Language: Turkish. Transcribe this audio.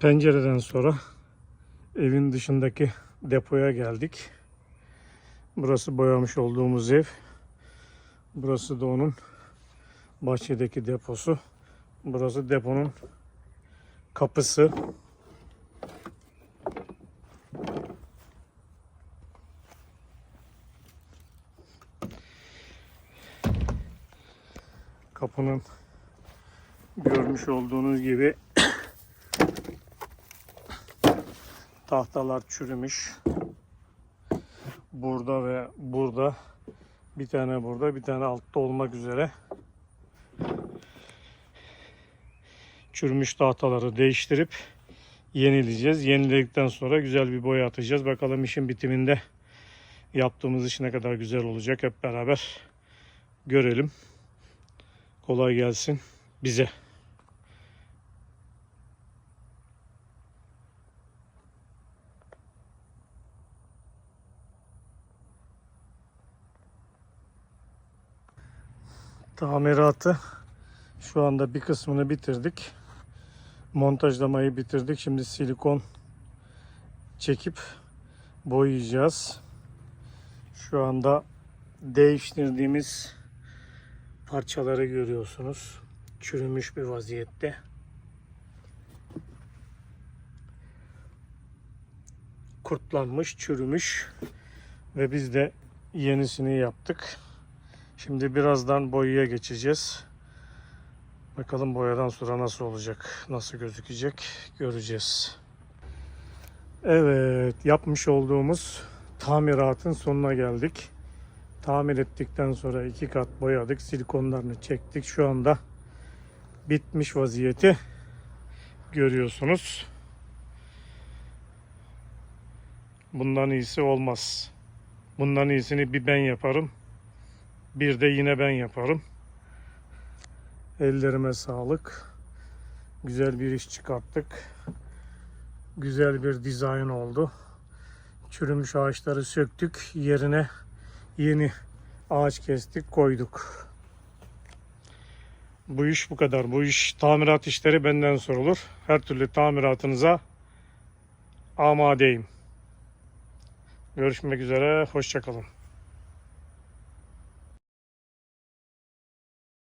Pencereden sonra evin dışındaki depoya geldik. Burası boyamış olduğumuz ev. Burası da onun bahçedeki deposu. Burası deponun kapısı. Kapının görmüş olduğunuz gibi tahtalar çürümüş. Burada ve burada bir tane burada bir tane altta olmak üzere çürümüş tahtaları değiştirip yenileyeceğiz. Yeniledikten sonra güzel bir boya atacağız. Bakalım işin bitiminde yaptığımız iş ne kadar güzel olacak hep beraber görelim. Kolay gelsin bize. Tamiratı şu anda bir kısmını bitirdik. Montajlamayı bitirdik. Şimdi silikon çekip boyayacağız. Şu anda değiştirdiğimiz parçaları görüyorsunuz. Çürümüş bir vaziyette. Kurtlanmış, çürümüş ve biz de yenisini yaptık. Şimdi birazdan boyaya geçeceğiz. Bakalım boyadan sonra nasıl olacak, nasıl gözükecek göreceğiz. Evet, yapmış olduğumuz tamiratın sonuna geldik. Tamir ettikten sonra iki kat boyadık, silikonlarını çektik. Şu anda bitmiş vaziyeti görüyorsunuz. Bundan iyisi olmaz. Bundan iyisini bir ben yaparım. Bir de yine ben yaparım. Ellerime sağlık. Güzel bir iş çıkarttık. Güzel bir dizayn oldu. Çürümüş ağaçları söktük. Yerine yeni ağaç kestik, koyduk. Bu iş bu kadar. Bu iş tamirat işleri benden sorulur. Her türlü tamiratınıza amadeyim. Görüşmek üzere. Hoşçakalın.